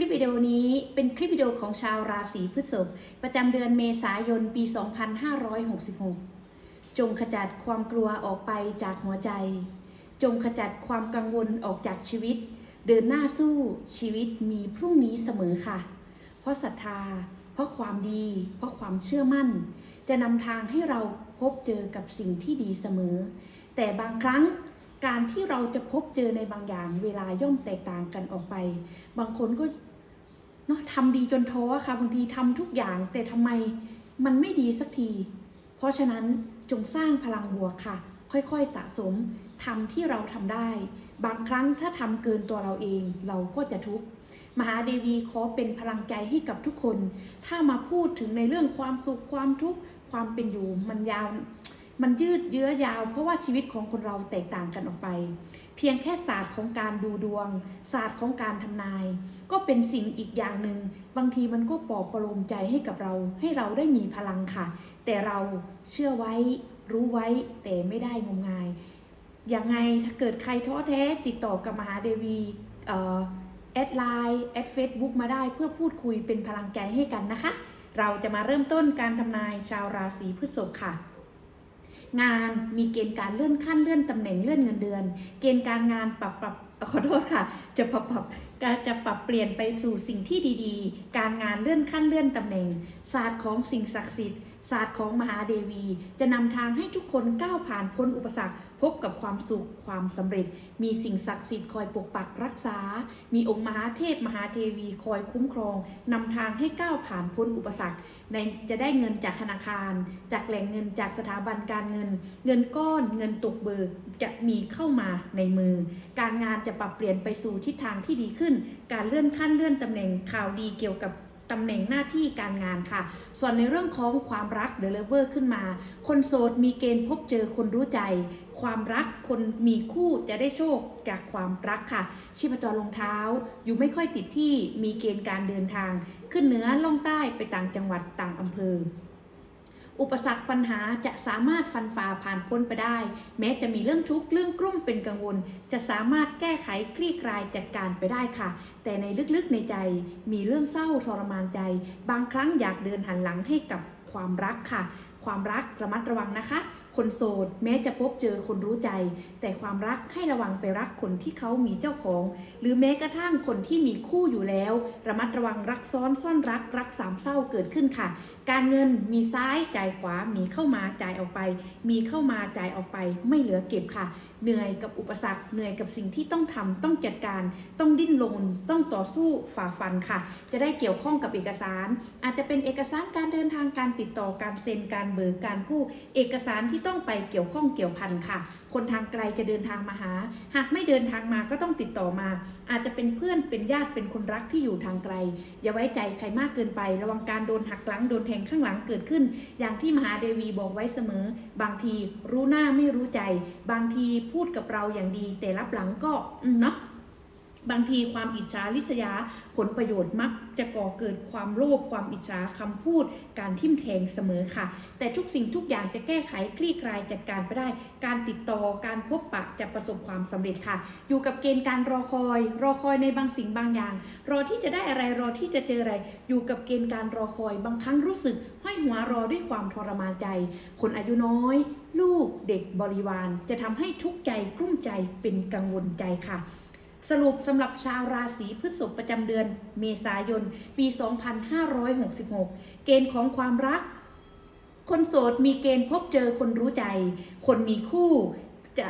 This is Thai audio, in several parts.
ลิปวิดีโอนี้เป็นคลิปวิดีโอของชาวราศีพฤษภประจำเดือนเมษายนปี 2566 จงขจัดความกลัวออกไปจากหัวใจ จงขจัดความกังวลออกจากชีวิต เดินหน้าสู้ชีวิตมีพรุ่งนี้เสมอค่ะ เพราะศรัทธา เพราะความดี เพราะความเชื่อมั่น จะนำทางให้เราพบเจอกับสิ่งที่ดีเสมอ แต่บางครั้ง การที่เราจะพบเจอในบางอย่าง เวลาย่อมแตกต่างกันออกไป บางคนก็เนาะทำดีจนท้อค่ะบางทีทำทุกอย่างแต่ทำไมมันไม่ดีสักที เพราะฉะนั้นจงสร้างพลังบวกค่ะ ค่อยๆสะสมทำที่เราทำได้ บางครั้งถ้าทำเกินตัวเราเองเราก็จะทุกข์มหาเดวีขอเป็นพลังใจให้กับทุกคน ถ้ามาพูดถึงในเรื่องความสุขความทุกข์ความเป็นอยู่มันยาว มันยืดเยื้อยาว เพราะว่าชีวิตของคนเราแตกต่างกันออกไป เพียงแค่ศาสตร์ของการดูดวง ศาสตร์ของการทำนาย ก็เป็นสิ่งอีกอย่างหนึ่ง บางทีมันก็ปลอบประโลมใจให้กับเรา ให้เราได้มีพลังค่ะ แต่เราเชื่อไว้ รู้ไว้แต่ไม่ได้งมงายยังไงถ้าเกิดใครท้อแท้ติดต่อกับมหาเดวีเอ่อแอดไลน์แอดเฟซบุ๊กมาได้เพื่อพูดคุยเป็นพลังใจให้กันนะคะ เราจะมาเริ่มต้นการทำนายชาวราศีพฤษภค่ะ งานมีเกณฑ์การเลื่อนขั้นเลื่อนตำแหน่งเลื่อนเงินเดือน เกณฑ์การงานปรับปรับขอโทษค่ะ จะปรับปรับการจะปรับเปลี่ยนไปสู่สิ่งที่ดีๆ การงานเลื่อนขั้นเลื่อนตำแหน่งศาสตร์ของสิ่งศักดิ์สิทธิ์ ศาสตร์ของมหาเดวี จะนำทางให้ทุกคนก้าวผ่านพ้นอุปสรรค พบกับความสุขความสำเร็จ มีสิ่งศักดิ์สิทธิ์คอยปกปักรักษา มีองค์มหาเทพมหาเทวีคอยคุ้มครองนำทางให้ก้าวผ่านพ้นอุปสรรคในจะได้เงินจากธนาคาร จากแหล่งเงินจากสถาบันการเงิน เงินก้อนเงินตกเบิกจะมีเข้ามาในมือ การงานจะปรับเปลี่ยนไปสู่ทิศทางที่ดีขึ้น การเลื่อนขั้นเลื่อนตำแหน่งข่าวดีเกี่ยวกับ ตำแหน่งหน้าที่การงานค่ะ ส่วนในเรื่องของความรักเดลเวอร์ขึ้นมา คนโสดมีเกณฑ์พบเจอคนรู้ใจ ความรักคนมีคู่จะได้โชคจากความรักค่ะ ชีพจรลงเท้าอยู่ไม่ค่อยติดที่มีเกณฑ์การเดินทาง ขึ้นเหนือล่องใต้ไปต่างจังหวัดต่างอำเภอ อุปสรรคปัญหาจะสามารถฟันฝ่าผ่านพ้นไปได้ แม้จะมีเรื่องทุกข์เรื่องกลุ้มเป็นกังวล จะสามารถแก้ไขคลี่คลายจัดการไปได้ค่ะ แต่ในลึกๆในใจมีเรื่องเศร้าทรมานใจ บางครั้งอยากเดินหันหลังให้กับความรักค่ะ ความรักระมัดระวังนะคะ คนโสดแม้จะพบเจอคนรู้ใจ แต่ความรักให้ระวังไปรักคนที่เขามีเจ้าของ หรือแม้กระทั่งคนที่มีคู่อยู่แล้ว ระมัดระวังรักซ้อนซ่อนรักรักสามเศร้าเกิดขึ้นค่ะ การเงินมีซ้ายจ่ายขวา มีเข้ามาจ่ายออกไป มีเข้ามาจ่ายออกไป ไม่เหลือเก็บค่ะ เหนื่อยกับอุปสรรคเหนื่อยกับสิ่งที่ต้องทำต้องจัดการ ต้องดิ้นรนต้องต่อสู้ฝ่าฟันค่ะ จะได้เกี่ยวข้องกับเอกสาร อาจจะเป็นเอกสารการเดินทางการติดต่อการเซ็นการเบิกการกู้ เอกสารที่ต้องไปเกี่ยวข้องเกี่ยวพันค่ะ คนทางไกลจะเดินทางมาหา หากไม่เดินทางมาก็ต้องติดต่อมา อาจจะเป็นเพื่อนเป็นญาติเป็นคนรักที่อยู่ทางไกล อย่าไว้ใจใครมากเกินไป ระวังการโดนหักหลังโดนแทงข้างหลังเกิดขึ้น อย่างที่มหาเดวีบอกไว้เสมอ บางทีรู้หน้าไม่รู้ใจ บางทีพูดกับเราอย่างดี แต่รับหลังก็เนาะ บางทีความอิจฉาริษยาผลประโยชน์มักจะก่อเกิดความโลภความอิจฉาคำพูด การทิมแทงเสมอค่ะ แต่ทุกสิ่งทุกอย่างจะแก้ไขคลี่คลายจัดการไปได้ การติดต่อการพบปะจะประสบความสำเร็จค่ะ อยู่กับเกณฑ์การรอคอย รอคอยในบางสิ่งบางอย่าง รอที่จะได้อะไรรอที่จะเจออะไร อยู่กับเกณฑ์การรอคอย บางครั้งรู้สึกห้อยหัวรอด้วยความทรมานใจ คนอายุน้อย ลูกเด็กบริวาร จะทำให้ทุกข์ใจกลุ้มใจเป็นกังวลใจค่ะ สรุปสำหรับชาวราศีพฤษภประจำเดือนเมษายน ปี 2566 เกณฑ์ของความรัก คนโสดมีเกณฑ์พบเจอคนรู้ใจ คนมีคู่จะ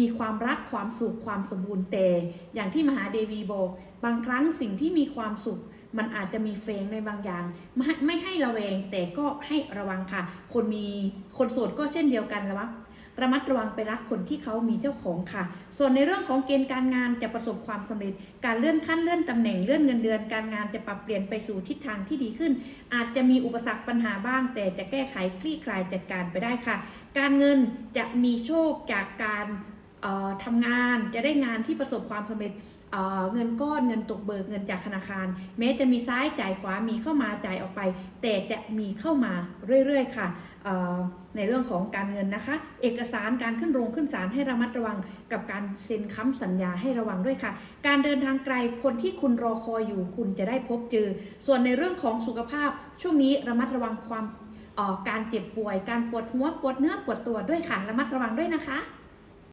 มีความรักความสุขความสมบูรณ์แต่อย่างที่มหาเดวีบอก บางครั้งสิ่งที่มีความสุข มันอาจจะมีเฟงในบางอย่าง ไม่ไม่ให้ระแวงแต่ก็ให้ระวังค่ะ คนมีคนโสดก็เช่นเดียวกันระวัง ระมัดระวังไปรักคนที่เขามีเจ้าของค่ะ ส่วนในเรื่องของเกณฑ์การงานจะประสบความสำเร็จ การเลื่อนขั้นเลื่อนตำแหน่งเลื่อนเงินเดือน การงานจะปรับเปลี่ยนไปสู่ทิศทางที่ดีขึ้น อาจจะมีอุปสรรคปัญหาบ้าง แต่จะแก้ไขคลี่คลายจัดการไปได้ค่ะ การเงินจะมีโชคจากการทำงานจะได้งานที่ประสบความสำเร็จ เเงินก้อนเงินตกเบิกเงินจากธนาคาร แม้จะมีซ้ายจ่ายขวามีเข้ามาจ่ายออกไป แต่จะมีเข้ามาเรื่อยๆค่ะในเรื่องของการเงินนะคะ เอกสารการขึ้นโรงขึ้นศาลให้ระมัดระวังกับการเซ็นค้ำสัญญาให้ระวังด้วยค่ะ การเดินทางไกลคนที่คุณรอคอยอยู่คุณจะได้พบเจอ ส่วนในเรื่องของสุขภาพช่วงนี้ระมัดระวังความการเจ็บป่วย การปวดหัวปวดเนื้อปวดตัวด้วยค่ะระมัดระวังด้วยนะคะ